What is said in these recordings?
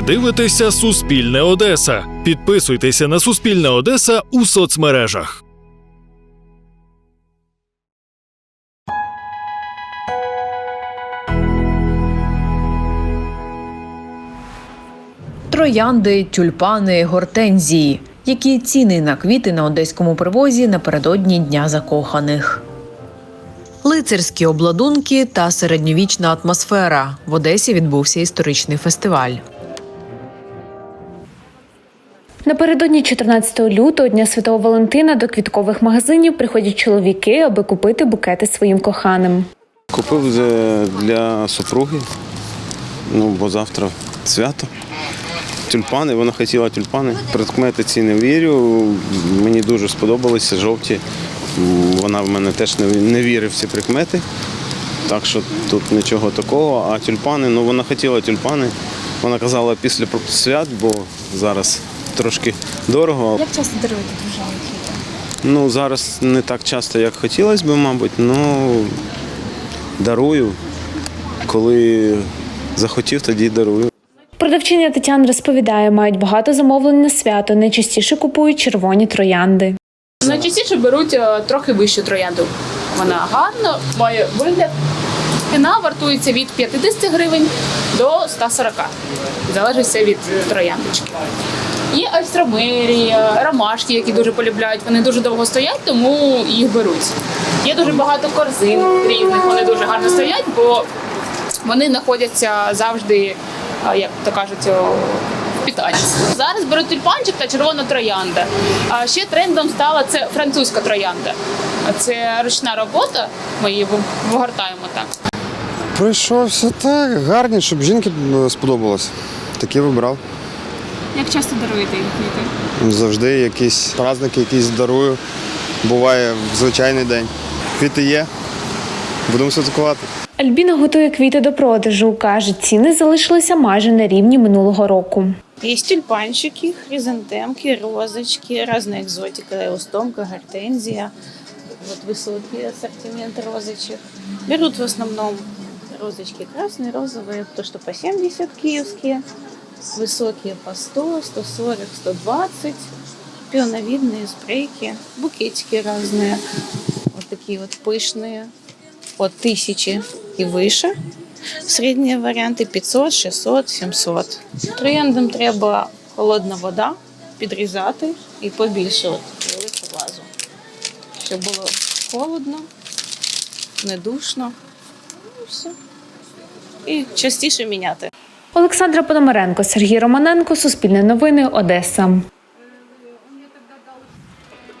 Ви дивитеся Суспільне Одеса. Підписуйтеся на Суспільне Одеса у соцмережах. Троянди, тюльпани, гортензії. Які ціни на квіти на одеському привозі напередодні Дня закоханих. Лицарські обладунки та середньовічна атмосфера. В Одесі відбувся історичний фестиваль. Напередодні 14 лютого, Дня Святого Валентина, до квіткових магазинів приходять чоловіки, аби купити букети своїм коханим. Купив для супруги, ну, бо завтра свято. Тюльпани, вона хотіла тюльпани. Предмети ці не вірю. Мені дуже сподобалися жовті. Вона в мене теж не, не вірить в ці прикмети. Так що тут нічого такого. А тюльпани, ну вона хотіла тюльпани. Вона казала після свят, бо зараз трошки дорого. Як часто даруєте дружині квіти? Ну, зараз не так часто, як хотілося б, мабуть, ну дарую. Коли захотів, тоді дарую. Продавчиня Тетяна розповідає, мають багато замовлень на свято. Найчастіше купують червоні троянди. Найчастіше беруть е, трохи вищу троянду. Вона гарно має вигляд. Ціна вартується від 50 гривень до 140. Залежить все від трояндочки. Є альстромерії, ромашки, які дуже полюбляють. Вони дуже довго стоять, тому їх беруть. Є дуже багато корзин різних, вони дуже гарно стоять, бо вони знаходяться завжди, як то кажуть, в. Зараз беруть тюльпанчик та червона троянда. А ще трендом стала це французька троянда. Це ручна робота. Ми її вигортаємо так. Пройшовся так, гарні, щоб жінки сподобалось. Такі вибрав. Як часто даруєте їм квіти? Завжди якісь праздники якісь дарую. Буває в звичайний день. Квіти є. Будемо святкувати. Альбіна готує квіти до продажу. каже, ціни залишилися майже на рівні минулого року. Есть тюльпанчики, хризантемки, розочки, разная экзотика, эустомка, гортензия. Вот высокий ассортимент розочек. Берут в основном розочки красные, розовые, то, что по 70 киевские. Высокие по 100, 140, 120. Пионовидные спрейки, букетики разные. Вот такие вот пышные, от тысячи и выше. Середні варіанти 500, 600, 700. Трояндам треба холодна вода, підрізати і побільше от велику вазу. Щоб було холодно, не душно. І все. І частіше міняти. Олександра Пономаренко, Сергій Романенко, Суспільне новини, Одеса.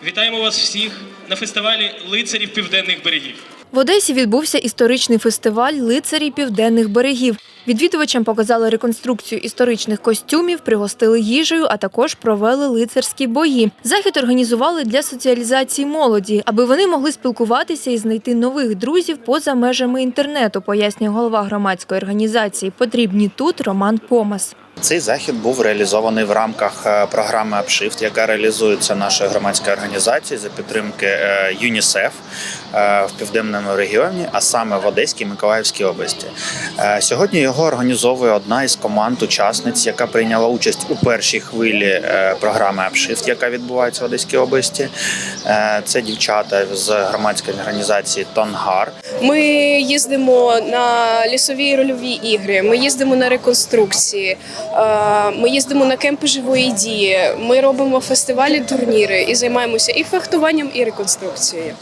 Вітаємо вас всіх на фестивалі лицарів південних берегів. В Одесі відбувся історичний фестиваль лицарі південних берегів. Відвідувачам показали реконструкцію історичних костюмів, пригостили їжею, а також провели лицарські бої. Захід організували для соціалізації молоді, аби вони могли спілкуватися і знайти нових друзів поза межами інтернету, пояснює голова громадської організації. Потрібні тут Роман Помас. Цей захід був реалізований в рамках е, програми Upshift, яка реалізується нашою громадською організацією за підтримки е, ЮНІСЕФ е, в південному регіоні, а саме в Одеській і Миколаївській області. Сьогодні його організовує одна із команд учасниць, яка прийняла участь у першій хвилі програми Upshift, яка відбувається в Одеській області. Це дівчата з громадської організації Тонгар. Ми їздимо на лісові рольові ігри, ми їздимо на реконструкції, ми їздимо на кемпи живої дії. Ми робимо фестивалі, турніри і займаємося і фехтуванням, і реконструкцією.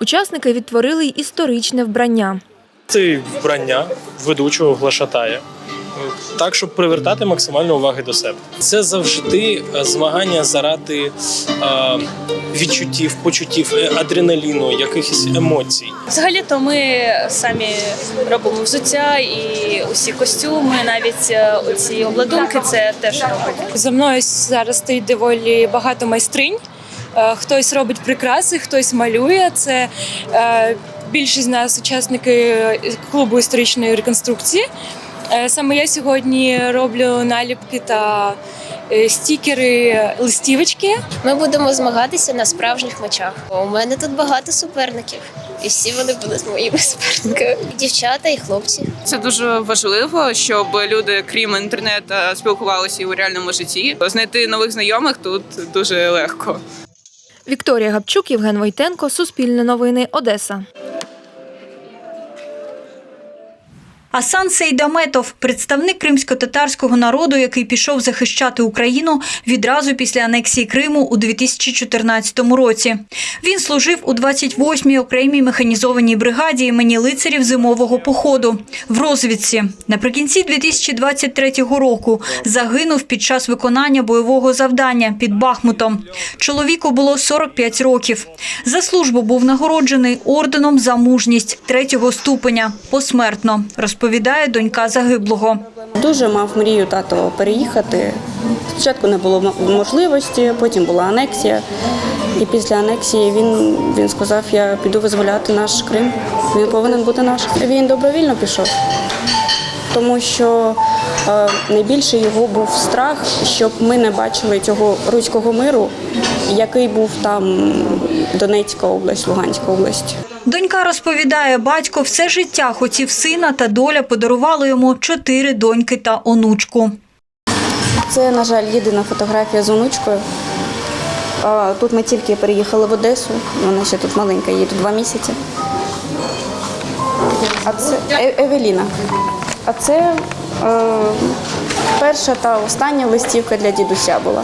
Учасники відтворили й історичне вбрання. Це вбрання ведучого глашатая. Так, щоб привертати максимально уваги до себе. Це завжди е, змагання заради е, відчуттів, почуттів, е, адреналіну, якихось емоцій. Взагалі-то ми самі робимо взуття і усі костюми, навіть е, оці обладунки, це теж робимо. За мною зараз стоїть доволі багато майстринь. Хтось робить прикраси, хтось малює. Це е, більшість з нас учасники клубу історичної реконструкції. Е, Саме я сьогодні роблю наліпки та е, стікери, листівочки. Ми будемо змагатися на справжніх мечах. У мене тут багато суперників. і всі вони були з моїми суперниками. Дівчата і хлопці. Це дуже важливо, щоб люди, крім інтернету, спілкувалися і у реальному житті. Знайти нових знайомих тут дуже легко. Вікторія Гапчук, Євген Войтенко, Суспільне новини, Одеса. Асан Сейдаметов, представник кримсько-татарського народу, який пішов захищати Україну відразу після анексії Криму у 2014 році. Він служив у 28-й окремій механізованій бригаді імені лицарів зимового походу в розвідці. Наприкінці 2023 року загинув під час виконання бойового завдання під Бахмутом. Чоловіку було 45 років. За службу був нагороджений орденом за мужність третього ступеня посмертно, розповідає донька загиблого. Дуже мав мрію тато переїхати. Спочатку не було можливості, потім була анексія. І після анексії він, він сказав, я піду визволяти наш Крим. Він повинен бути наш. Він добровільно пішов, тому що найбільше його був страх, щоб ми не бачили цього руського миру, який був там Донецька область, Луганська область. Донька розповідає, батько все життя хотів сина, та доля подарувала йому чотири доньки та онучку. Це, на жаль, єдина фотографія з онучкою. Тут ми тільки переїхали в Одесу. Вона ще тут маленька, їй тут два місяці. А це Е- Евеліна. А це е, перша та остання листівка для дідуся була.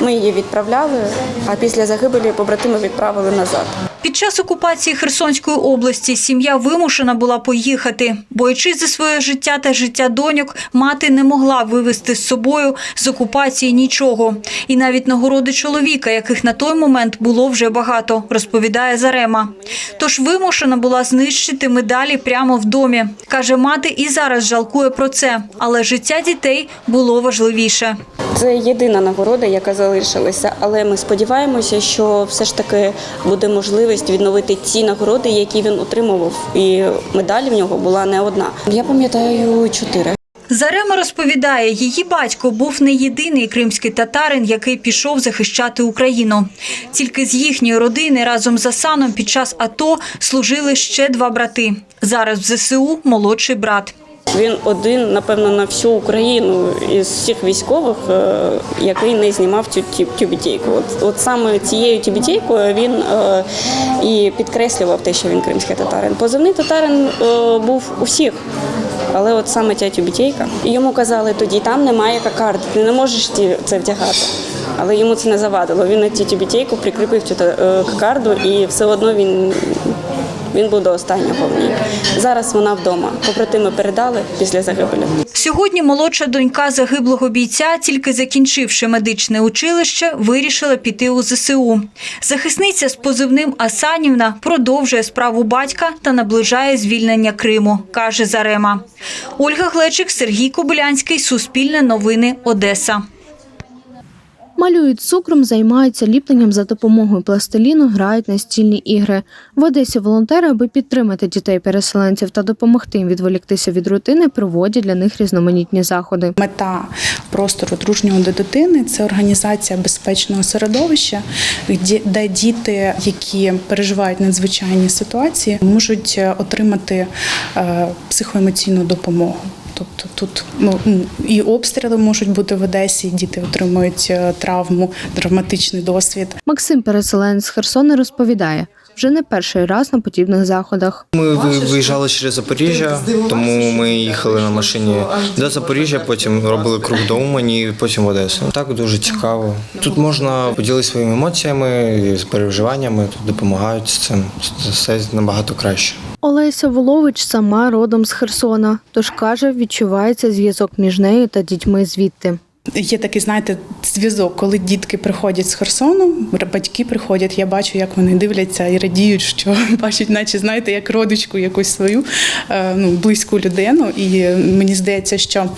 Ми її відправляли, а після загибелі побратими відправили назад. Під час окупації Херсонської області сім'я вимушена була поїхати. Боючись за своє життя та життя доньок, мати не могла вивезти з собою з окупації нічого. І навіть нагороди чоловіка, яких на той момент було вже багато, розповідає Зарема. Тож вимушена була знищити медалі прямо в домі. Каже, мати і зараз жалкує про це, але життя дітей було важливіше. Це єдина нагорода, яка залишилася, але ми сподіваємося, що все ж таки буде можливість відновити ті нагороди, які він отримував. І медаль в нього була не одна. Я пам'ятаю чотири. Зарема розповідає, її батько був не єдиний кримський татарин, який пішов захищати Україну. Тільки з їхньої родини разом з Асаном під час АТО служили ще два брати. Зараз в ЗСУ молодший брат. Він один, напевно, на всю Україну із всіх військових, е, який не знімав цю тю- тюбітейку. От, от саме цією тюбітейкою він е, і підкреслював те, що він кримський татарин. Позивний татарин е, був у всіх. Але от саме ця тюбітейка. Йому казали тоді, там немає кокарди, ти не можеш це вдягати. Але йому це не завадило. Він на цю тюбітейку прикріпив цю кокарду і все одно він він був до останнього в ній. Зараз вона вдома. Побратими передали після загибелі. Сьогодні молодша донька загиблого бійця, тільки закінчивши медичне училище, вирішила піти у ЗСУ. Захисниця з позивним Асанівна продовжує справу батька та наближає звільнення Криму, каже Зарема. Ольга Глечик, Сергій Кобилянський, Суспільне новини, Одеса. Малюють цукром, займаються ліпленням за допомогою пластиліну, грають настільні ігри. В Одесі волонтери, аби підтримати дітей-переселенців та допомогти їм відволіктися від рутини, проводять для них різноманітні заходи. Мета простору дружнього до дитини це організація безпечного середовища, де- діти, які переживають надзвичайні ситуації, можуть е, отримати е, психоемоційну допомогу. Тобто тут ну, і обстріли можуть бути в Одесі, і діти отримують е, травму, травматичний досвід. Максим, переселенець з Херсона, розповідає, вже не перший раз на подібних заходах. Ми виїжджали через Запоріжжя, тому ми їхали на машині до Запоріжжя, потім робили круг до Умані, потім в Одесу. Так дуже цікаво. Тут можна поділитися своїми емоціями, і з переживаннями, тут допомагають з цим. Все набагато краще. Олеся Волович сама родом з Херсона, тож каже, відчувається зв'язок між нею та дітьми звідти. Є такий, знаєте, зв'язок, коли дітки приходять з Херсону, батьки приходять, я бачу, як вони дивляться і радіють, що бачать, наче знаєте, як родичку якусь свою е, ну, близьку людину. І мені здається, що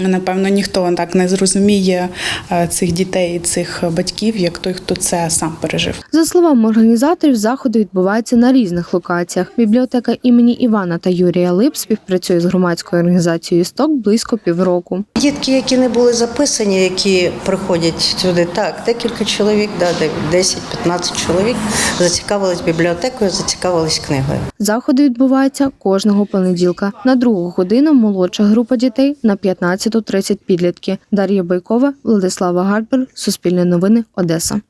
Напевно, ніхто так не зрозуміє е, цих дітей, цих батьків, як той, хто це сам пережив. За словами організаторів, заходи відбуваються на різних локаціях. Бібліотека імені Івана та Юрія Лип співпрацює з громадською організацією «Істок» близько півроку. Дітки, які не були записані, які приходять сюди, так, декілька чоловік, да, де- 10-15 чоловік зацікавились бібліотекою, зацікавились книгою. Заходи відбуваються кожного понеділка. На другу годину молодша група дітей на 15.30 підлітки. Дар'я Байкова, Владислава Гарбер, Суспільне новини, Одеса.